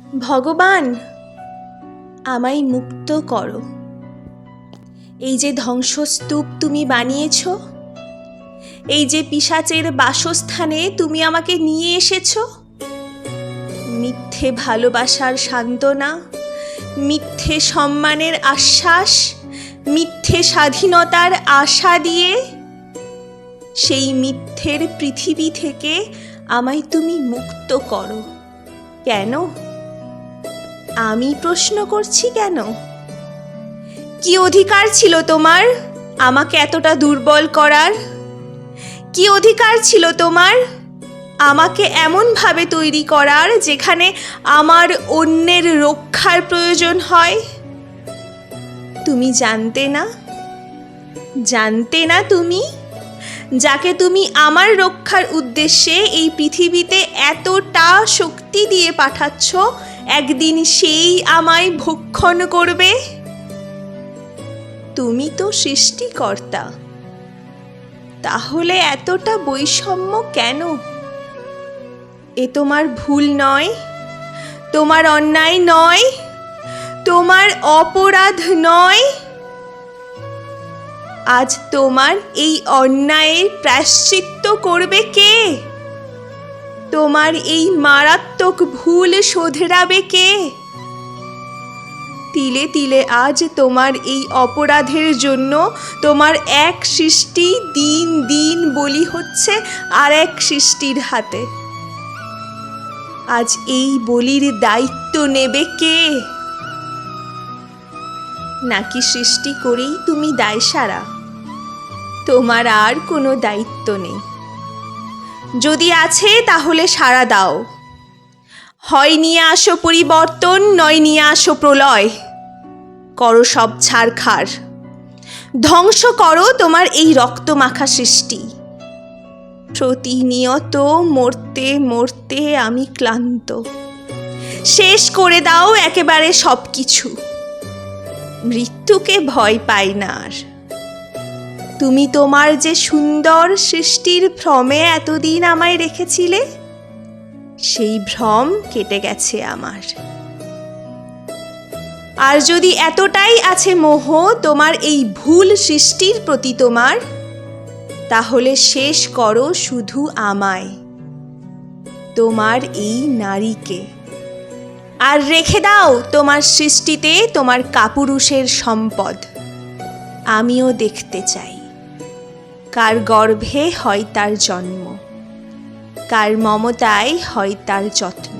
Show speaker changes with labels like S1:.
S1: ভগবান, আমায় মুক্ত করো। এই যে ধ্বংসস্তূপ তুমি বানিয়েছ, এই যে পিশাচের বাসস্থানে তুমি আমাকে নিয়ে এসেছ, মিথ্যে ভালোবাসার সান্ত্বনা, মিথ্যে সম্মানের আশ্বাস, মিথ্যে স্বাধীনতার আশা দিয়ে, সেই মিথ্যের পৃথিবী থেকে আমায় তুমি মুক্ত করো। কেন? আমি প্রশ্ন করছি কেন? কি অধিকার ছিল তোমার আমাকে এতটা দুর্বল করার? কি অধিকার ছিল তোমার আমাকে এমনভাবে তৈরি করার যেখানে আমার অন্যের রক্ষার প্রয়োজন হয়? তুমি জানতে না? জানতে না তুমি? যাকে তুমি আমার রক্ষার উদ্দেশ্যে এই পৃথিবীতে এতটা শক্তি দিয়ে পাঠাচ্ছ একদিন সেই আমায় ভক্ষণ করবে? তুমি তো সৃষ্টিকর্তা। তাহলে এতটা বৈষম্য কেন? এ তোমার ভুল নয়, তোমার অন্যায় নয়, তোমার অপরাধ নয়। আজ তোমার এই অন্যায়ের প্রায়শ্চিত্ত করবে কে? তোমার এই মারাত্মক ভুল শোধরাবে কে? তিলে তিলে আজ তোমার এই অপরাধের জন্য তোমার এক সৃষ্টি দিন দিন বলি হচ্ছে আর এক সৃষ্টির হাতে। আজ এই বলির দায়িত্ব নেবে কে? নাকি সৃষ্টি করেই তুমি দায় সারা তোমার আর কোনো দায়িত্ব নেই। যদি আছে, তাহলে সাড়া দাও। হয় নিয়ে আসো পরিবর্তন, নয় নিয়ে আসো প্রলয়। করো সব ছাড়খাড় ধ্বংস করো তোমার এই রক্তমাখা সৃষ্টি। প্রতিনিয়ত মরতে মরতে আমি ক্লান্ত। শেষ করে দাও একেবারে সব কিছু মৃত্যুকে ভয় পাই না আর। তুমি তোমার যে সুন্দর সৃষ্টির ভ্রমে এতদিন আমায় রেখেছিলে, সেই ভ্রম কেটে গেছে আমার। আর যদি এতটাই আছে মোহ তোমার এই ভুল সৃষ্টির প্রতি তোমার, তাহলে শেষ করো শুধু আমায়, তোমার এই নারীকে। আর রেখে দাও তোমার সৃষ্টিতে তোমার কাপুরুষের সম্পদ, আমিও দেখতে চাই। কার গর্ভে হয় তার জন্ম কার মমতায় হয় তার যত্ন।